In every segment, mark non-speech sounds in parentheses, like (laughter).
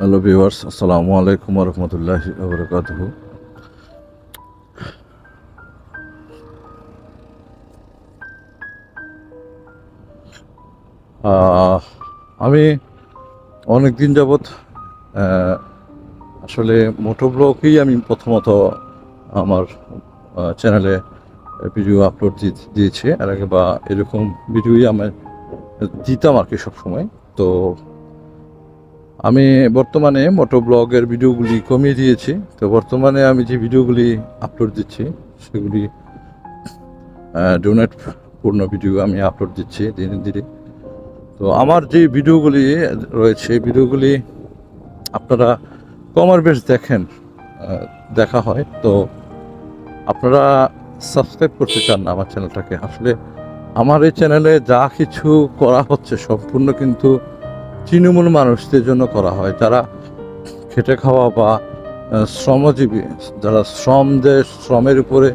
Hello viewers আসসালামু আলাইকুম রহমতুল্লাহ বরকাত আমি অনেক দিন যাবৎ আসলে মোটো ব্লগেই আমি প্রথমত আমার চ্যানেলে ভিডিও আপলোড দিয়েছি। আর আগে বা এরকম ভিডিওই আমি দিতাম আর কি সবসময়। তো আমি বর্তমানে মোটো ব্লগের ভিডিওগুলি কমিয়ে দিয়েছি। তো বর্তমানে আমি যে ভিডিওগুলি আপলোড দিচ্ছি, সেগুলি ডোনেট পূর্ণ ভিডিও আমি আপলোড দিচ্ছি দিনে দিনে। তো আমার যে ভিডিওগুলি রয়েছে ভিডিওগুলি আপনারা কমার বেশ দেখেন দেখা হয়। তো আপনারা সাবস্ক্রাইব করতে চান না আমার চ্যানেলটাকে আসলে আমার এই চ্যানেলে যা কিছু করা হচ্ছে সম্পূর্ণ কিন্তু তৃণমূল মানুষদের জন্য করা হয়। যারা খেটে খাওয়া বা শ্রমজীবী, যারা শ্রম যে শ্রমের উপরে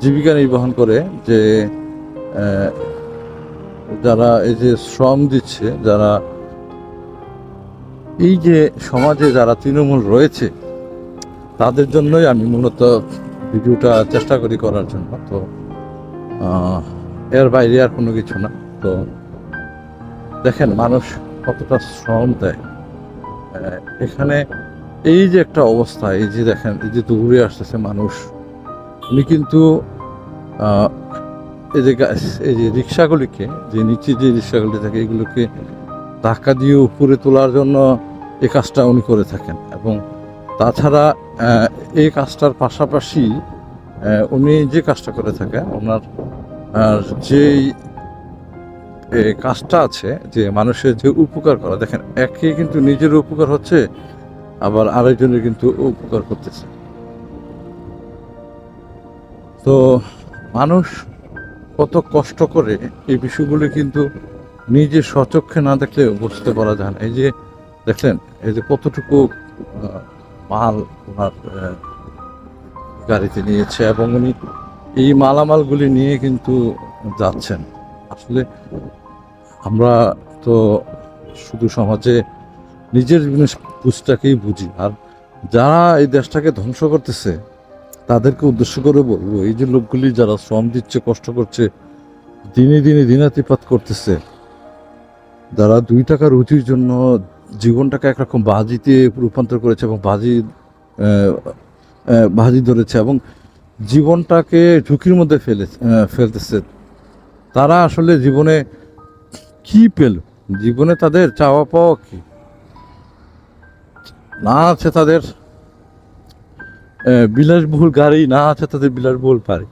জীবিকা নির্বাহন করে যে যারা এই যে শ্রম দিচ্ছে, যারা এই যে সমাজে যারা তৃণমূল রয়েছে, তাদের জন্যই আমি মূলত ভিডিওটা চেষ্টা করি করার জন্য। তো এর বাইরে আর কোনো কিছু না। তো, দেখেন, মানুষ কতটা শ্রম দেয়। এখানে এই যে একটা অবস্থা, এই যে দেখেন, এই যে দৌড়ে আসতেছে মানুষ। উনি কিন্তু এই যে এই যে রিক্সাগুলিকে, যে নিচে যে রিক্সাগুলি থাকে, এগুলোকে ধাক্কা দিয়ে উপরে তোলার জন্য এই কাজটা উনি করে থাকেন। এবং তাছাড়া এই কাজটার পাশাপাশি উনি যে কাজটা করে থাকেন, ওনার যেই কাজটা আছে যে মানুষের যে উপকার করা, দেখেন, একে কিন্তু নিজের উপকার হচ্ছে, আবার আরেকজনের কিন্তু উপকার করতেছে। তো মানুষ কত কষ্ট করে এই বিষয়গুলি কিন্তু নিজে সচক্ষে না দেখলে বুঝতে পারা যায় না। এই যে দেখলেন, এই যে কতটুকু মাল ওনার গাড়িতে নিয়েছে এবং উনি এই মালামালগুলি নিয়ে কিন্তু যাচ্ছেন। আসলে আমরা তো শুধু সমাজে নিজের বুঝটাকেই বুঝি। আর যারা এই দেশটাকে ধ্বংস করতেছে, তাদেরকে উদ্দেশ্য করে বলব, এই যে লোকগুলি যারা শ্রম দিচ্ছে, কষ্ট করছে, দিনে দিনে দিনাতিপাত করতেছে, যারা দুই টাকা রুচির জন্য জীবনটাকে একরকম বাজিতে রূপান্তর করেছে এবং বাজি বাজি ধরেছে এবং জীবনটাকে ঝুঁকির মধ্যে ফেলে ফেলতেছে, তারা আসলে জীবনে কি পেল? জীবনে তাদের চাওয়া পাওয়া কি? না আছে তাদের বিলাসবহুল গাড়ি, না আছে তাদের বিলাসবহুল বাড়ি।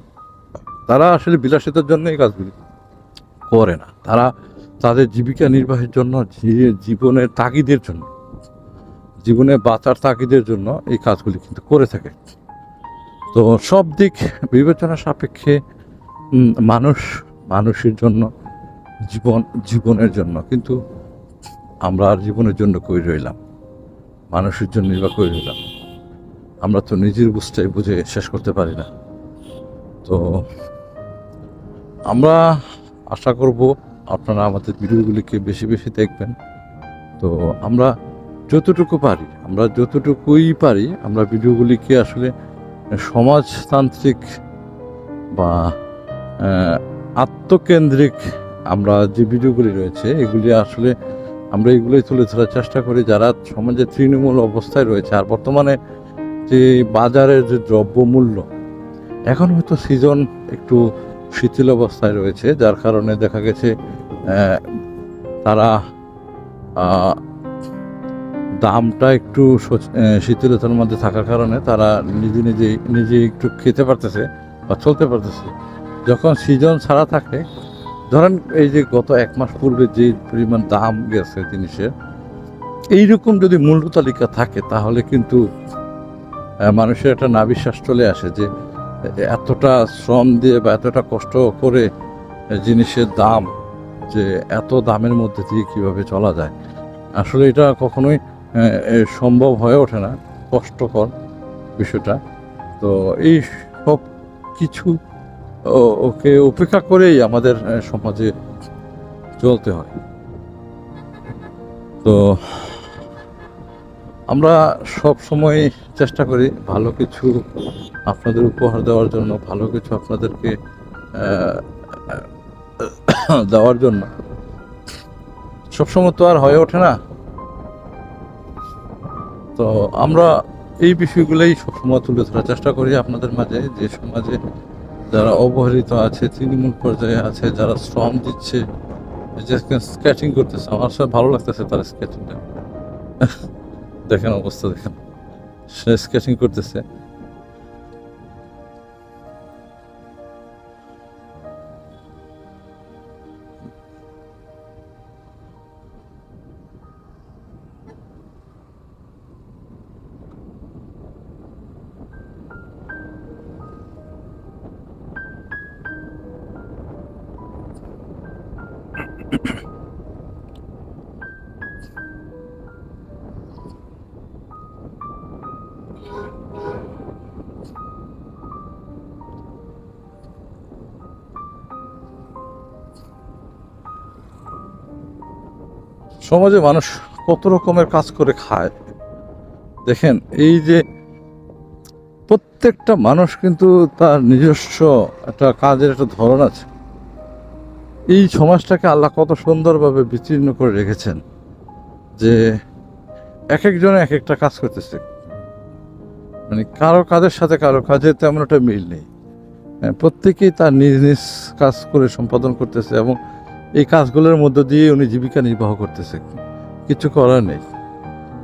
তারা আসলে বিলাসিতার জন্য এই কাজগুলি করে না। তারা তাদের জীবিকা নির্বাহের জন্য জীবনের তাগিদের জন্য, জীবনে বাঁচার তাগিদের জন্য এই কাজগুলি কিন্তু করে থাকে। তো সব দিক বিবেচনা সাপেক্ষে মানুষ, মানুষের জন্য জীবন, জীবনের জন্য। কিন্তু আমরা আর জীবনের জন্য কই রইলাম? মানুষের জন্য বা কই রইলাম? আমরা তো নিজের বুঝটাই বুঝে শেষ করতে পারি না। তো আমরা আশা করব আপনারা আমাদের ভিডিওগুলিকে বেশি বেশি দেখবেন। তো আমরা যতটুকু পারি, আমরা যতটুকুই পারি, আমরা ভিডিওগুলিকে আসলে সমাজতান্ত্রিক বা আত্মকেন্দ্রিক আমরা যে ভিডিওগুলি রয়েছে, এগুলি আসলে আমরা এগুলোই তুলে ধরার চেষ্টা করি যারা সমাজে তৃণমূল অবস্থায় রয়েছে। আর বর্তমানে যে বাজারের যে দ্রব্যমূল্য, এখন হয়তো সিজন একটু শিথিল অবস্থায় রয়েছে, যার কারণে দেখা গেছে তারা দামটা একটু শিথিলতার মধ্যে থাকার কারণে তারা নিজে নিজে নিজে একটু খেতে পারতেছে বা চলতে পারতেছে। যখন সিজন ছাড়া থাকে ধরেন এই যে গত এক মাস পূর্বে যে পরিমাণ দাম গেছে জিনিসের এইরকম যদি মূল্য তালিকা থাকে, তাহলে কিন্তু মানুষের একটা নাবিশ্বাস চলে আসে যে, এতটা শ্রম দিয়ে বা এতটা কষ্ট করে জিনিসের দাম, যে এত দামের মধ্যে দিয়ে কীভাবে চলা যায়? আসলে এটা কখনোই সম্ভব হয়ে ওঠে না, কষ্টকর বিষয়টা। তো এই সব কিছু ওকে উপেক্ষা করেই আমাদের সমাজে চলতে হয়। তো আমরা সব সময় চেষ্টা করি ভালো কিছু আপনাদের উপহার দেওয়ার জন্য, ভালো কিছু আপনাদেরকে (coughs) দেওয়ার জন্য। সবসময় তো আর হয়ে ওঠে না। তো আমরা এই বিষয়গুলোই সবসময় তুলে ধরার চেষ্টা করি আপনাদের মাঝে, যে সমাজে যারা অবহেলিত আছে, তৃণমূল পর্যায়ে আছে, যারা শ্রম দিচ্ছে যে স্কেচিং করতেছে, আমার সব ভালো লাগতেছে তার স্কেচিংটা দেখেন অবস্থা, দেখেন। সে স্কেচিং করতেছে। সমাজে মানুষ কত রকমের কাজ করে খায়। দেখেন, এই যে প্রত্যেকটা মানুষ কিন্তু তার নিজস্ব একটা কাজের একটা ধরন আছে। এই সমাজটাকে আল্লাহ কত সুন্দরভাবে বিচ্ছিন্ন করে রেখেছেন যে এক একজনে এক একটা কাজ করতেছে। মানে কারও কাজের সাথে কারও কাজের তেমন একটা মিল নেই। হ্যাঁ, প্রত্যেকেই তার নিজ নিজ কাজ করে সম্পাদন করতেছে এবং এই কাজগুলোর মধ্য দিয়ে উনি জীবিকা নির্বাহ করতেছে। কিছু করার নেই।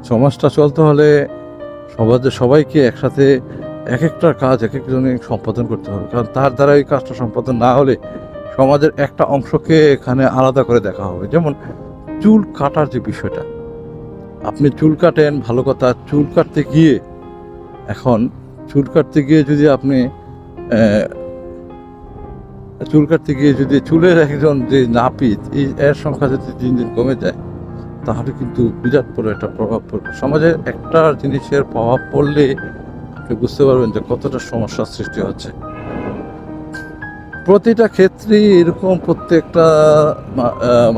সমাজটা চলতে হলে সমাজে সবাইকে একসাথে এক একটা কাজ এক একজনে সম্পাদন করতে হবে। কারণ তার দ্বারা এই কাজটা সম্পাদন না হলে সমাজের একটা অংশকে এখানে আলাদা করে দেখা হবে। যেমন চুল কাটার যে বিষয়টা, আপনি চুল কাটেন, ভালো কথা, চুল কাটতে গিয়ে এখন চুল কাটতে গিয়ে যদি আপনি চুল কাটতে গিয়ে যদি চুলের একজন যে নাপিত, এই এর সংখ্যা যদি দিন দিন কমে যায়, তাহলে কিন্তু বিরাট বড় একটা প্রভাব পড়বে। সমাজে একটা জিনিসের প্রভাব পড়লে আপনি বুঝতে পারবেন যে কতটা সমস্যার সৃষ্টি হচ্ছে। প্রতিটা ক্ষেত্রেই এরকম প্রত্যেকটা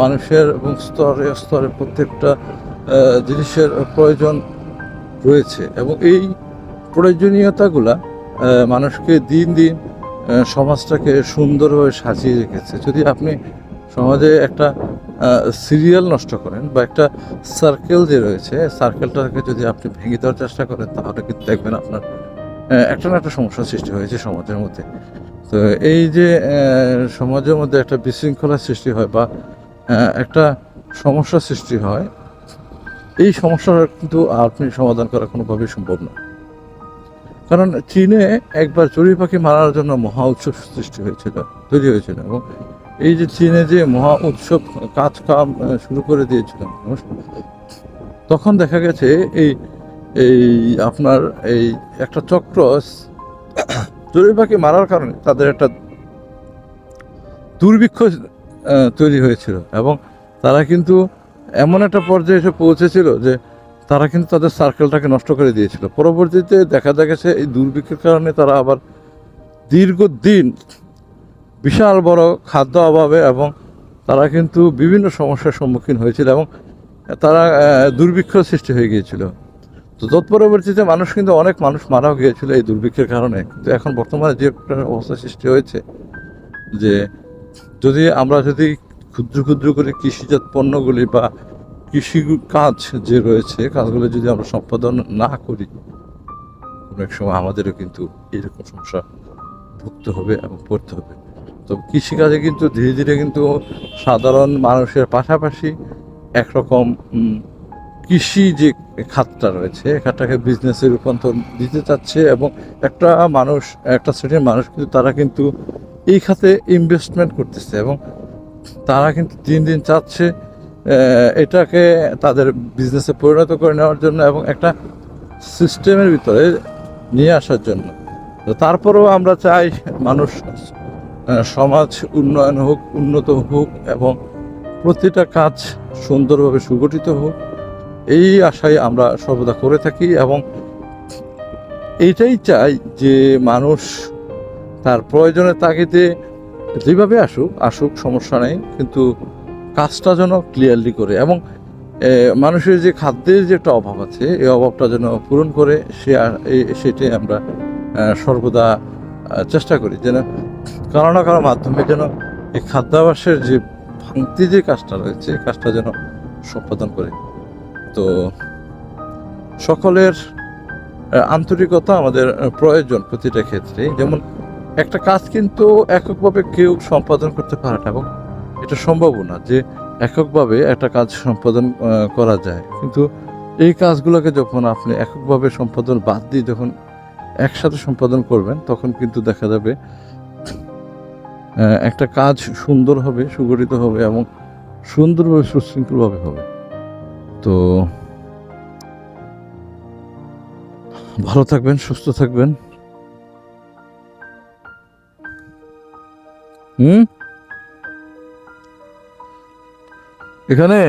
মানুষের এবং স্তরে স্তরে প্রত্যেকটা জিনিসের প্রয়োজন রয়েছে এবং এই প্রয়োজনীয়তাগুলা মানুষকে দিন দিন সমাজটাকে সুন্দরভাবে সাজিয়ে রেখেছে। যদি আপনি সমাজে একটা সিরিয়াল নষ্ট করেন বা একটা সার্কেল যে রয়েছে, সার্কেলটাকে যদি আপনি ভেঙে দেওয়ার চেষ্টা করেন, তাহলে কিন্তু দেখবেন আপনার একটা না একটা সমস্যার সৃষ্টি হয়েছে সমাজের মধ্যে। তো এই যে সমাজের মধ্যে একটা বিশৃঙ্খলার সৃষ্টি হয় বা একটা সমস্যার সৃষ্টি হয়, এই সমস্যার কিন্তু আপনি সমাধান করা কোনোভাবেই সম্ভব না। কারণ চীনে একবার চড়ুই পাখি মারার জন্য মহা উৎসব সৃষ্টি হয়েছিল, তৈরি হয়েছিল এবং এই যে চীনে যে মহা উৎসব কাজ কাম শুরু করে দিয়েছিল তখন দেখা গেছে এই এই আপনার এই একটা চক্র চড়ুই পাখি মারার কারণে তাদের একটা দুর্ভিক্ষ তৈরি হয়েছিল এবং তারা কিন্তু এমন একটা পর্যায়ে এসে পৌঁছেছিল যে তারা কিন্তু তাদের সার্কেলটাকে নষ্ট করে দিয়েছিল। পরবর্তীতে দেখা গেছে এই দুর্ভিক্ষের কারণে তারা আবার দীর্ঘদিন বিশাল বড় খাদ্য অভাবে এবং তারা কিন্তু বিভিন্ন সমস্যার সম্মুখীন হয়েছিল এবং তারা দুর্ভিক্ষ সৃষ্টি হয়ে গিয়েছিল। তো তৎপরবর্তীতে মানুষ কিন্তু অনেক মানুষ মারাও গিয়েছিল এই দুর্ভিক্ষের কারণে। কিন্তু এখন বর্তমানে যে একটা অবস্থা সৃষ্টি হয়েছে যে যদি আমরা যদি ক্ষুদ্র ক্ষুদ্র করে কৃষিজাত পণ্যগুলি বা কৃষি কাজ যে রয়েছে, কাজগুলো যদি আমরা সম্পাদন না করি, অনেক সময় আমাদেরও কিন্তু এরকম সমস্যা ভুগতে হবে এবং পড়তে হবে। তো কৃষিকাজে কিন্তু ধীরে ধীরে কিন্তু সাধারণ মানুষের পাশাপাশি একরকম কৃষি যে খাতটা রয়েছে খাতটাকে বিজনেসে রূপান্তর দিতে চাচ্ছে এবং একটা মানুষ, একটা শ্রেণির মানুষ কিন্তু তারা কিন্তু এই খাতে ইনভেস্টমেন্ট করতেছে এবং তারা কিন্তু দিন দিন চাচ্ছে এটাকে তাদের বিজনেসে পরিণত করে নেওয়ার জন্য এবং একটা সিস্টেমের ভিতরে নিয়ে আসার জন্য। তো তারপরেও আমরা চাই মানুষ সমাজ উন্নয়ন হোক, উন্নত হোক এবং প্রতিটা কাজ সুন্দরভাবে সুগঠিত হোক। এই আশায় আমরা সর্বদা করে থাকি এবং এইটাই চাই যে মানুষ তার প্রয়োজনের তাগিদে যেভাবে আসুক আসুক, সমস্যা নেই, কিন্তু কাজটা যেন ক্লিয়ারলি করে এবং মানুষের যে খাদ্যের যে একটা অভাব আছে, এই অভাবটা যেন পূরণ করে, সে সেটাই আমরা সর্বদা চেষ্টা করি যেন কারও না কারও মাধ্যমে যেন এই খাদ্যাভাসের যে ভাঙতি যে কাজটা রয়েছে কাজটা যেন সম্পাদন করে। তো সকলের আন্তরিকতা আমাদের প্রয়োজন প্রতিটা ক্ষেত্রে। যেমন একটা কাজ কিন্তু এককভাবে কেউ সম্পাদন করতে পারে না এবং এটা সম্ভবও না যে এককভাবে একটা কাজ সম্পাদন করা যায়। কিন্তু এই কাজগুলোকে যখন আপনি এককভাবে সম্পাদন বাদ দিয়ে যখন একসাথে সম্পাদন করবেন, তখন কিন্তু দেখা যাবে একটা কাজ সুন্দর হবে, সুগঠিত হবে এবং সুন্দরভাবে, সুশৃঙ্খলভাবে হবে। তো ভালো থাকবেন সুস্থ থাকবেন। হুম? এখানে?